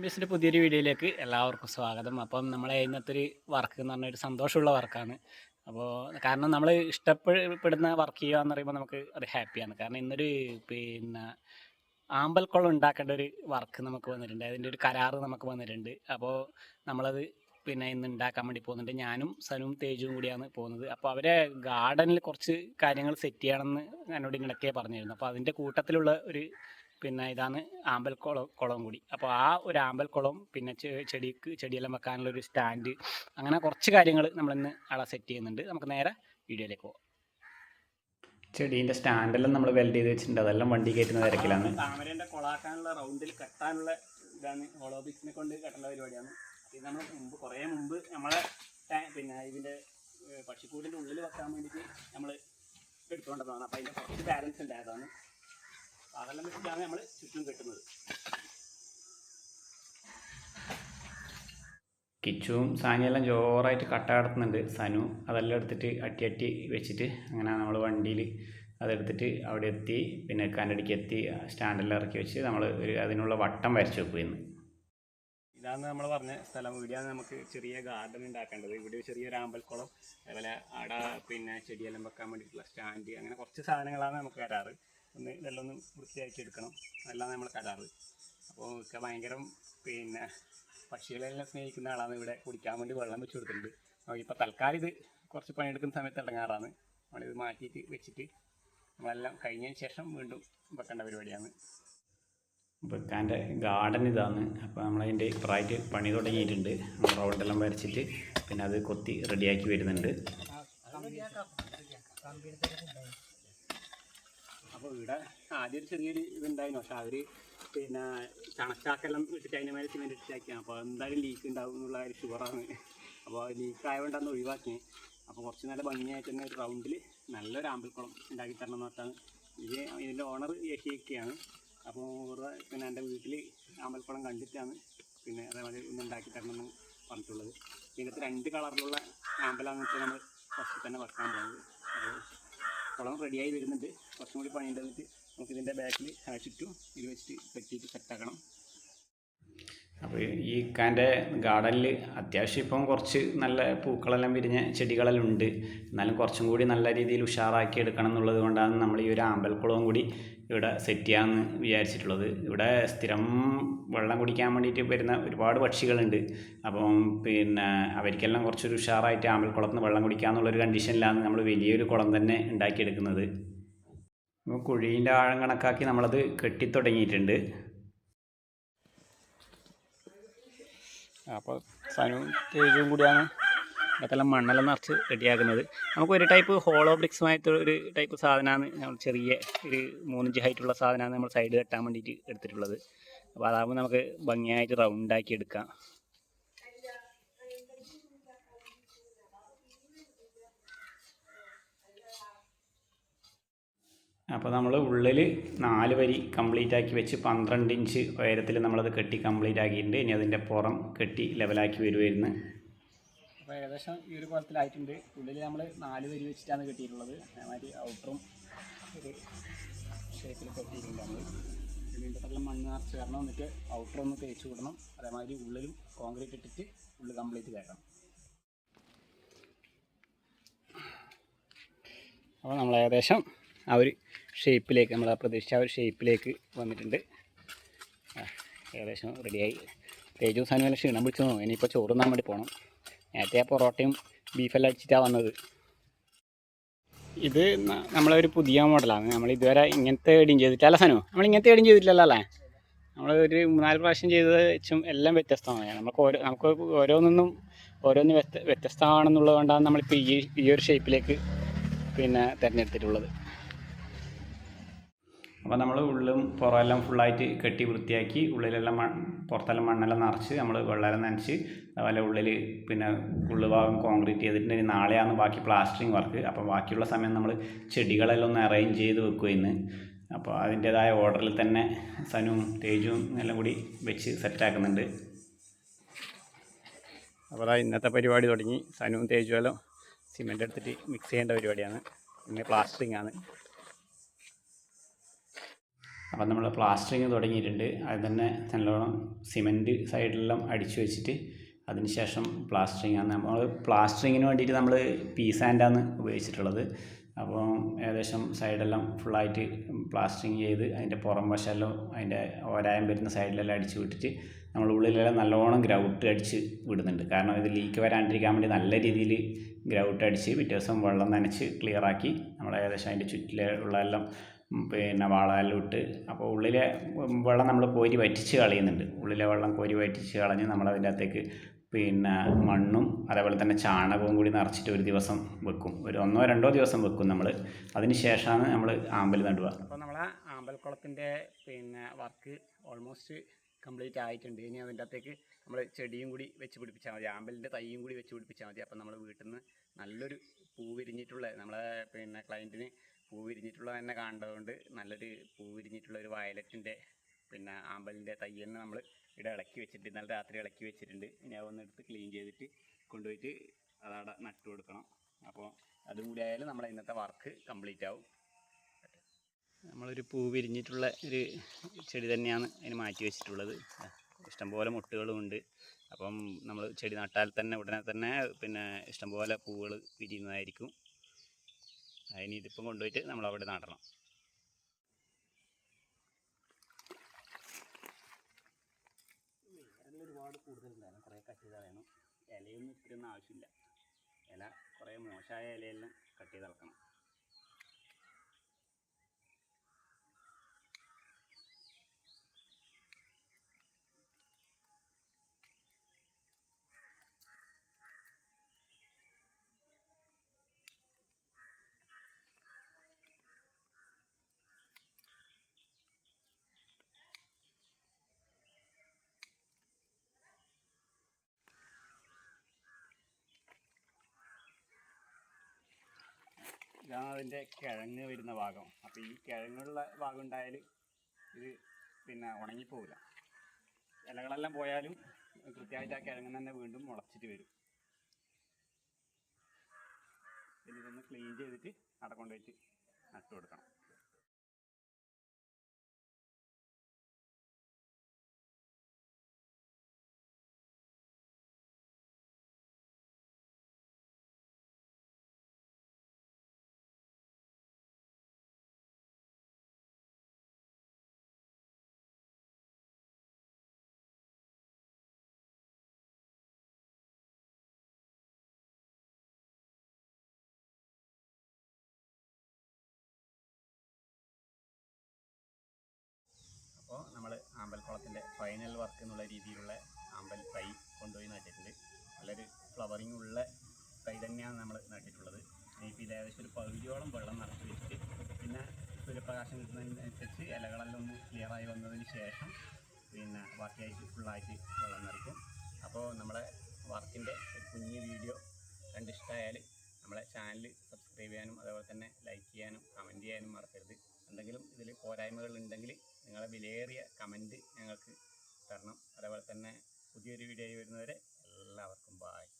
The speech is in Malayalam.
ബിസിന്റെ പുതിയൊരു വീഡിയോയിലേക്ക് എല്ലാവർക്കും സ്വാഗതം. അപ്പം നമ്മളെ ഇന്നത്തെ ഒരു വർക്ക് എന്ന് പറഞ്ഞാൽ ഒരു സന്തോഷമുള്ള വർക്കാണ്. അപ്പോൾ കാരണം നമ്മൾ ഇഷ്ടപ്പെടുന്ന വർക്ക് ചെയ്യുക എന്ന് പറയുമ്പോൾ നമുക്ക് അത് ഹാപ്പിയാണ്. കാരണം ഇന്നൊരു പിന്നെ ആമ്പൽക്കുളം ഉണ്ടാക്കേണ്ട ഒരു വർക്ക് നമുക്ക് വന്നിട്ടുണ്ട്. അതിന്റെ ഒരു കരാറ് നമുക്ക് വന്നിട്ടുണ്ട്. അപ്പോൾ നമ്മളത് പിന്നെ ഇന്ന് ഉണ്ടാക്കാൻ വേണ്ടി പോകുന്നുണ്ട്. ഞാനും സനുവും തേജും കൂടിയാണ് പോകുന്നത്. അപ്പോൾ അവരെ ഗാർഡനിൽ കുറച്ച് കാര്യങ്ങൾ സെറ്റ് ചെയ്യണമെന്ന് എന്നോട് ഇങ്ങനെയൊക്കെ പറഞ്ഞിരുന്നു. അപ്പോൾ അതിന്റെ കൂട്ടത്തിലുള്ള ഒരു പിന്നെ ഇതാണ് ആമ്പൽ കുളം കുളം കൂടി. അപ്പോൾ ആ ഒരു ആമ്പൽ കുളം പിന്നെ ചെ- ചെടിക്ക് ചെടിയെല്ലാം വെക്കാനുള്ള ഒരു സ്റ്റാൻഡ് അങ്ങനെ കുറച്ച് കാര്യങ്ങൾ നമ്മൾ ഇന്ന് അവിടെ സെറ്റ് ചെയ്യുന്നുണ്ട്. നമുക്ക് നേരെ വീഡിയോയിലേക്ക് പോകാം ചെടീന്റെ സ്റ്റാൻഡെല്ലാം നമ്മൾ വെൽഡ് ചെയ്ത് വെച്ചിട്ടുണ്ട്. അതെല്ലാം വണ്ടി കയറ്റുന്ന തിരക്കിലാണ്. താമരേന്റെ കൊളാക്കാനുള്ള റൗണ്ടിൽ കെട്ടാനുള്ള ഇതാണ് ഹോളോബിക്സിനെ കൊണ്ട് കെട്ടേണ്ട പരിപാടിയാണ്. ഇത് നമ്മൾ മുമ്പ് കുറേ മുമ്പ് നമ്മളെ പിന്നെ ഇതിന്റെ പക്ഷിക്കൂടിന്റെ ഉള്ളിൽ വെക്കാൻ വേണ്ടിയിട്ട് നമ്മൾ എടുത്തുകൊണ്ടതാണ്. അപ്പോൾ അതിന്റെ കുറച്ച് ബാലൻസ് ഉണ്ടായതാണ് അതെല്ലാം വെച്ചിട്ടാണ് നമ്മൾ ചുറ്റും കെട്ടുന്നത്. കിച്ചുവും സാനിയെല്ലാം ജോറായിട്ട് കട്ട കടത്തുന്നുണ്ട്. സനു അതെല്ലാം എടുത്തിട്ട് അട്ടി അട്ടി വെച്ചിട്ട് അങ്ങനെ നമ്മൾ വണ്ടിയിൽ അതെടുത്തിട്ട് അവിടെ എത്തി. പിന്നെ കനടിക്ക് എത്തി. സ്റ്റാൻഡിൽ ഇറക്കി വെച്ച് നമ്മൾ ഒരു അതിനുള്ള വട്ടം വരച്ച് വെക്കുമായിരുന്നു ഇതാണ് നമ്മൾ പറഞ്ഞ സ്ഥലം. ഇവിടെയാണ് നമുക്ക് ചെറിയ ഗാർഡൻ ഉണ്ടാക്കേണ്ടത്. ഇവിടെ ചെറിയൊരു അമ്പൽക്കുളം അതുപോലെ ആട പിന്നെ ചെടിയെല്ലാം വെക്കാൻ വേണ്ടിയിട്ടുള്ള സ്റ്റാൻഡ്. അങ്ങനെ കുറച്ച് സാധനങ്ങളാണ് നമുക്ക് കരാറ് ഒന്ന് ഇതെല്ലാം ഒന്ന് വൃത്തിയാക്കി എടുക്കണം അതെല്ലാം നമ്മൾ കരാറ്. അപ്പോൾ ഒക്കെ ഭയങ്കര പിന്നെ പക്ഷികളെല്ലാം സ്നേഹിക്കുന്ന ആളാണ് ഇവിടെ കുടിക്കാൻ വേണ്ടി വെള്ളം വെച്ച് കൊടുക്കുന്നുണ്ട് അപ്പോൾ ഇപ്പോൾ തൽക്കാലം ഇത് കുറച്ച് പണിയെടുക്കുന്ന സമയത്ത് ഇടങ്ങാറാണ് നമ്മളിത് മാറ്റിയിട്ട് വെച്ചിട്ട് നമ്മളെല്ലാം കഴിഞ്ഞതിന് ശേഷം വീണ്ടും വെക്കേണ്ട പരിപാടിയാണ്. വെക്കാന്റെ ഗാർഡൻ ഇതാണ്. അപ്പോൾ നമ്മളതിന്റെ പ്രായിട്ട് പണി തുടങ്ങിയിട്ടുണ്ട്. നമ്മൾ റൗണ്ടെല്ലാം വരച്ചിട്ട് പിന്നെ അത് കൊത്തി റെഡിയാക്കി വരുന്നുണ്ട്. അപ്പോൾ ഇവിടെ ആദ്യം ഒരു ചെറിയൊരു ഇതുണ്ടായിരുന്നു. പക്ഷെ അവർ പിന്നെ ചണച്ചാക്കെല്ലാം ഇട്ടിട്ട് അതിന്റെ മേലെ സിമെന്റ് ഇട്ടിട്ടാക്കിയാണ്. അപ്പോൾ എന്തായാലും ലീക്ക് ഉണ്ടാവും എന്നുള്ള ഒരു ഷുവറാണ് അപ്പോൾ ലീക്ക് ആയതുകൊണ്ട് അന്ന് ഒഴിവാക്കി. അപ്പോൾ കുറച്ച് നല്ല ഭംഗിയായിട്ട് തന്നെ ഒരു റൗണ്ടിൽ നല്ലൊരു ആമ്പിൾക്കുളം ഉണ്ടാക്കി തരണം എന്ന് പറഞ്ഞാൽ ഇത് ഇതിന്റെ ഓണർ യഷിയൊക്കെയാണ് അപ്പോൾ പിന്നെ എന്റെ വീട്ടിൽ ആമ്പൽക്കുളം കണ്ടിട്ടാണ് പിന്നെ അതേമാതിരി ഒന്ന് ഉണ്ടാക്കി തരണം എന്ന് പറഞ്ഞിട്ടുള്ളത്. ഇതിനകത്ത് രണ്ട് കളറിലുള്ള ആമ്പലാണെന്ന് വെച്ചാൽ നമ്മൾ ഫസ്റ്റ് തന്നെ വെക്കാൻ പോകുന്നത്. അപ്പോൾ കുളം റെഡിയായി വരുന്നുണ്ട്. കുറച്ചും കൂടി പണിയുണ്ടെന്നിട്ട് നമുക്ക് ഇതിന്റെ ബാക്കിൽ ചുറ്റും ഇത് വെച്ചിട്ട് കെട്ടിയിട്ട് സെറ്റാക്കണം അപ്പോൾ ഈ ഇക്കാന്റെ ഗാർഡനിൽ അത്യാവശ്യം ഇപ്പം കുറച്ച് നല്ല പൂക്കളെല്ലാം വിരിഞ്ഞ ചെടികളെല്ലാം ഉണ്ട് എന്നാലും കുറച്ചും കൂടി നല്ല രീതിയിൽ ഉഷാറാക്കി എടുക്കണം എന്നുള്ളത് കൊണ്ടാണ് നമ്മൾ ഈ ഒരു ആമ്പൽക്കുളവും കൂടി ഇവിടെ സെറ്റ് ചെയ്യാമെന്ന് വിചാരിച്ചിട്ടുള്ളത്. ഇവിടെ സ്ഥിരം വെള്ളം കുടിക്കാൻ വേണ്ടിയിട്ട് വരുന്ന ഒരുപാട് പക്ഷികളുണ്ട്. അപ്പം പിന്നെ അവർക്കെല്ലാം കുറച്ചൊരു ഉഷാറായിട്ട് ആമ്പൽക്കുളത്തിൽ നിന്ന് വെള്ളം കുടിക്കാമെന്നുള്ളൊരു കണ്ടീഷനിലാണ് നമ്മൾ വലിയൊരു കുളം തന്നെ ഉണ്ടാക്കിയെടുക്കുന്നത്. കുഴീന്റെ ആഴം കണക്കാക്കി നമ്മളത് കെട്ടിത്തുടങ്ങിയിട്ടുണ്ട്. അപ്പോൾ സനുവും തേജും കൂടിയാണ്. ഇതൊക്കെല്ലാം മണ്ണെല്ലാം നിറച്ച് റെഡിയാക്കുന്നത്. നമുക്ക് ഒരു ടൈപ്പ് ഹോളോ ബ്രിക്സുമായിട്ട് ഒരു ടൈപ്പ് സാധനമാണ് നമ്മൾ ചെറിയ ഒരു മൂന്നിഞ്ച് ഹൈറ്റുള്ള സാധനമാണ് നമ്മൾ സൈഡ് കെട്ടാൻ വേണ്ടിയിട്ട് എടുത്തിട്ടുള്ളത്. അപ്പോൾ അതാകുമ്പോൾ നമുക്ക് ഭംഗിയായിട്ട് റൗണ്ടാക്കി എടുക്കാം. അപ്പോൾ നമ്മൾ ഉള്ളിൽ നാല് വരി കംപ്ലീറ്റ് ആക്കി വെച്ച് പന്ത്രണ്ട് ഇഞ്ച് ഉയരത്തിൽ നമ്മളത് കെട്ടി കംപ്ലീറ്റ് ആക്കിയിട്ടുണ്ട്. ഇനി അതിന്റെ പുറം കെട്ടി ലെവലാക്കി വരുമായിരുന്നു അപ്പോൾ ഏകദേശം ഈ ഒരു കുളത്തിലായിട്ടുണ്ട് ഉള്ളിൽ നമ്മൾ നാല് വരി വെച്ചിട്ടാണ് കെട്ടിയിട്ടുള്ളത്. അതേമാതിരി ഔട്ടറും ഒരു ഷേപ്പിൽ കെട്ടിയിട്ടുണ്ട് നമ്മൾ എല്ലാം മണ്ണ് നിറച്ച് കയറണം എന്നിട്ട് ഔട്ടർ ഒന്ന് തേച്ച് വിടണം. അതേമാതിരി ഉള്ളിലും കോൺക്രീറ്റ് ഇട്ടിട്ട് ഉള്ളിൽ കംപ്ലീറ്റ് കയറണം അപ്പോൾ നമ്മൾ ഏകദേശം ആ ഒരു ഷേപ്പിലേക്ക് നമ്മൾ ആ പ്രതീക്ഷിച്ച ആ ഒരു ഷേപ്പിലേക്ക് വന്നിട്ടുണ്ട്. ഏകദേശം റെഡിയായി തേജു സാധനം ക്ഷീണം പിടിച്ചു? തോന്നും ഇനിയിപ്പോൾ ചോറ് തിന്നാൻ വേണ്ടി പോകണം നേരത്തെ ആ പൊറോട്ടയും ബീഫെല്ലാം അടിച്ചിട്ടാണ് വന്നത്. ഇത് നമ്മളെ ഒരു പുതിയ മോഡലാണ് നമ്മൾ ഇതുവരെ ഇങ്ങനത്തെ എഡിങ് ചെയ്തിട്ടില്ല. സനു നമ്മൾ ഇങ്ങനത്തെ എഡിങ് ചെയ്തിട്ടില്ലല്ലോ അല്ലേ? നമ്മൾ ഒരു മൂന്നാൽ പ്രാവശ്യം ചെയ്തത് വെച്ചും എല്ലാം വ്യത്യസ്തമാണ്. നമുക്ക് ഓരോ നമുക്ക് ഓരോന്നും ഓരോന്ന് വ്യത്യ വ്യത്യസ്തമാണെന്നുള്ളത് കൊണ്ടാണ് നമ്മളിപ്പോൾ ഈ ഈ ഒരു ഷേപ്പിലേക്ക് പിന്നെ തിരഞ്ഞെടുത്തിട്ടുള്ളത്. അപ്പോൾ നമ്മൾ ഉള്ളും പുറമെല്ലാം ഫുള്ളായിട്ട് കെട്ടി വൃത്തിയാക്കി ഉള്ളിലെല്ലാം മ പുറത്തെല്ലാം മണ്ണെല്ലാം നിറച്ച് നമ്മൾ വെള്ളമെല്ലാം നനച്ച് അതുപോലെ ഉള്ളിൽ പിന്നെ ഉള്ളു ഭാഗം കോൺക്രീറ്റ് ചെയ്തിട്ട് ഇനി നാളെയാണ് ബാക്കി പ്ലാസ്റ്ററിങ് വർക്ക് അപ്പോൾ ബാക്കിയുള്ള സമയം നമ്മൾ ചെടികളെല്ലാം ഒന്ന് അറേഞ്ച് ചെയ്ത് വെക്കുമെന്ന് അപ്പോൾ അതിന്റേതായ ഓർഡറിൽ തന്നെ സനുവും തേജും എല്ലാം കൂടി വെച്ച് സെറ്റാക്കുന്നുണ്ട് അപ്പോൾ അതാ ഇന്നത്തെ പരിപാടി തുടങ്ങി. സനുവും തേജുവെല്ലാം സിമെന്റ് എടുത്തിട്ട് മിക്സ് ചെയ്യേണ്ട പരിപാടിയാണ്. പിന്നെ പ്ലാസ്റ്ററിങ് ആണ്. അപ്പം നമ്മൾ പ്ലാസ്റ്ററിങ് തുടങ്ങിയിട്ടുണ്ട്. അത് തന്നെ നല്ലോണം സിമന്റ് സൈഡിലെല്ലാം അടിച്ചു വെച്ചിട്ട് അതിന് ശേഷം പ്ലാസ്റ്ററിങ് ആണ്. നമ്മൾ പ്ലാസ്റ്ററിങ്ങിന് വേണ്ടിയിട്ട് നമ്മൾ പീസാൻഡാണ് ഉപയോഗിച്ചിട്ടുള്ളത്. അപ്പോൾ ഏകദേശം സൈഡെല്ലാം ഫുള്ളായിട്ട് പ്ലാസ്റ്ററിങ് ചെയ്ത് അതിന്റെ പുറം വശമെല്ലാം അതിന്റെ ഓരായം വരുന്ന സൈഡിലെല്ലാം അടിച്ച് വിട്ടിട്ട് നമ്മൾ ഉള്ളിലെല്ലാം നല്ലോണം ഗ്രൗട്ട് അടിച്ച് വിടുന്നുണ്ട്. കാരണം ഇത് ലീക്ക് വരാണ്ടിരിക്കാൻ വേണ്ടി നല്ല രീതിയിൽ ഗ്രൗട്ട് അടിച്ച് പിറ്റേ ദിവസം വെള്ളം നനച്ച് ക്ലിയറാക്കി നമ്മൾ ഏകദേശം അതിന്റെ ചുറ്റിലുള്ള എല്ലാം പിന്നെ വളമെല്ലാം ഇട്ട് അപ്പോൾ ഉള്ളിലെ വെള്ളം നമ്മൾ കോരി വറ്റിച്ച് കളയുന്നുണ്ട്. ഉള്ളിലെ വെള്ളം കോരി വറ്റിച്ച് കളഞ്ഞ് നമ്മൾ അതിന്റെ അകത്തേക്ക് പിന്നെ മണ്ണും അതേപോലെ തന്നെ ചാണകവും കൂടി നിറച്ചിട്ട് ഒരു ദിവസം വെക്കും. ഒരു ഒന്നോ രണ്ടോ ദിവസം വെക്കും നമ്മൾ. അതിന് ശേഷമാണ് നമ്മൾ ആമ്പൽ നടുക. അപ്പോൾ നമ്മളെ ആമ്പൽക്കുളത്തിന്റെ പിന്നെ വർക്ക് ഓൾമോസ്റ്റ് കംപ്ലീറ്റ് ആയിട്ടുണ്ട്. ഇനി അതിന്റെ അകത്തേക്ക് നമ്മൾ ചെടിയും കൂടി വെച്ച് പിടിപ്പിച്ചാൽ മതി. ആമ്പലിന്റെ തൈയും കൂടി വെച്ച് പിടിപ്പിച്ചാൽ മതി. അപ്പോൾ നമ്മൾ വീട്ടിൽ നിന്ന് നല്ലൊരു പൂ വിരിഞ്ഞിട്ടുള്ള നമ്മളെ പിന്നെ ക്ലയന്റിന് പൂ വിരിഞ്ഞിട്ടുള്ള തന്നെ കാണേണ്ടതുകൊണ്ട് നല്ലൊരു പൂ വിരിഞ്ഞിട്ടുള്ള ഒരു വയലറ്റിന്റെ പിന്നെ ആമ്പലിന്റെ തൈ തന്നെ നമ്മൾ ഇവിടെ ഇളക്കി വെച്ചിട്ട് ഇന്നലെ രാത്രി ഇളക്കി വെച്ചിട്ടുണ്ട്. ഇനി അതൊന്ന് എടുത്ത് ക്ലീൻ ചെയ്തിട്ട് കൊണ്ടുപോയിട്ട് അതവിടെ നട്ടു കൊടുക്കണം. അപ്പോൾ അതും കൂടി ആയാലും നമ്മളെ ഇന്നത്തെ വർക്ക് കംപ്ലീറ്റ് ആവും. നമ്മളൊരു പൂ വിരിഞ്ഞിട്ടുള്ള ഒരു ചെടി തന്നെയാണ് അതിന് മാറ്റി വെച്ചിട്ടുള്ളത്. ഇഷ്ടംപോലെ മുട്ടുകളും ഉണ്ട്. അപ്പം നമ്മൾ ചെടി നട്ടാൽ തന്നെ ഉടനെ തന്നെ പിന്നെ ഇഷ്ടംപോലെ പൂവുകൾ വിരിയുന്നതായിരിക്കും. അതിന് ഇതിപ്പം കൊണ്ടുപോയിട്ട് നമ്മൾ അവിടെ നടണം. ഒരുപാട് കൂടുതലുണ്ടായിരുന്നു. കുറേ കട്ട് ചെയ്ത് കളയണം ഇലയൊന്നും ഇത്തിരി ഒന്നും ആവശ്യമില്ല. ഇല കുറേ മോശമായ ഇലയെല്ലാം കട്ട് ചെയ്ത് കളക്കണം ഇതാണ് അതിന്റെ കിഴങ്ങ് വരുന്ന ഭാഗം. അപ്പോൾ ഈ കിഴങ്ങുള്ള ഭാഗം ഉണ്ടായാൽ ഇത് പിന്നെ ഉണങ്ങിപ്പോവില്ല. ഇലകളെല്ലാം പോയാലും കൃത്യമായിട്ട് ആ കിഴങ്ങ് തന്നെ വീണ്ടും മുളച്ചിട്ട് വരും. പിന്നെ ഇതൊന്ന് ക്ലീൻ ചെയ്തിട്ട് അവിടെ കൊണ്ടുപോയിട്ട് നട്ടു കൊടുക്കണം ആമ്പൽക്കുളത്തിന്റെ ഫൈനൽ വർക്ക് എന്നുള്ള രീതിയിലുള്ള ആമ്പൽ തൈ കൊണ്ടുപോയി നട്ടിട്ടുണ്ട്. നല്ലൊരു ഫ്ലവറിങ് ഉള്ള തൈ തന്നെയാണ് നമ്മൾ നട്ടിട്ടുള്ളത്. ഇനിയിപ്പോൾ ഇത് ഏകദേശം ഒരു പകുതിയോളം വെള്ളം നിറച്ച് വെച്ചിട്ട് പിന്നെ സൂര്യപ്രകാശം കിട്ടുന്നതിനനുസരിച്ച് ഇലകളെല്ലാം ഒന്ന് ക്ലിയറായി വന്നതിന് ശേഷം പിന്നെ ബാക്കിയായിട്ട് ഫുള്ളായിട്ട് വെള്ളം നിറയ്ക്കും. അപ്പോൾ നമ്മുടെ വർക്കിന്റെ ഒരു കുഞ്ഞ് വീഡിയോ കണ്ടിഷ്ടമായാൽ നമ്മളെ ചാനൽ സബ്സ്ക്രൈബ് ചെയ്യാനും അതേപോലെ തന്നെ ലൈക്ക് ചെയ്യാനും കമന്റ് ചെയ്യാനും മറക്കരുത്. എന്തെങ്കിലും ഇതിൽ പോരായ്മകൾ ഉണ്ടെങ്കിൽ നിങ്ങളെ വിലയേറിയ കമന്റ് ഞങ്ങൾക്ക് തരണം. അതേപോലെ തന്നെ പുതിയൊരു വീഡിയോ വരുന്നവരെ എല്ലാവർക്കും ബായ്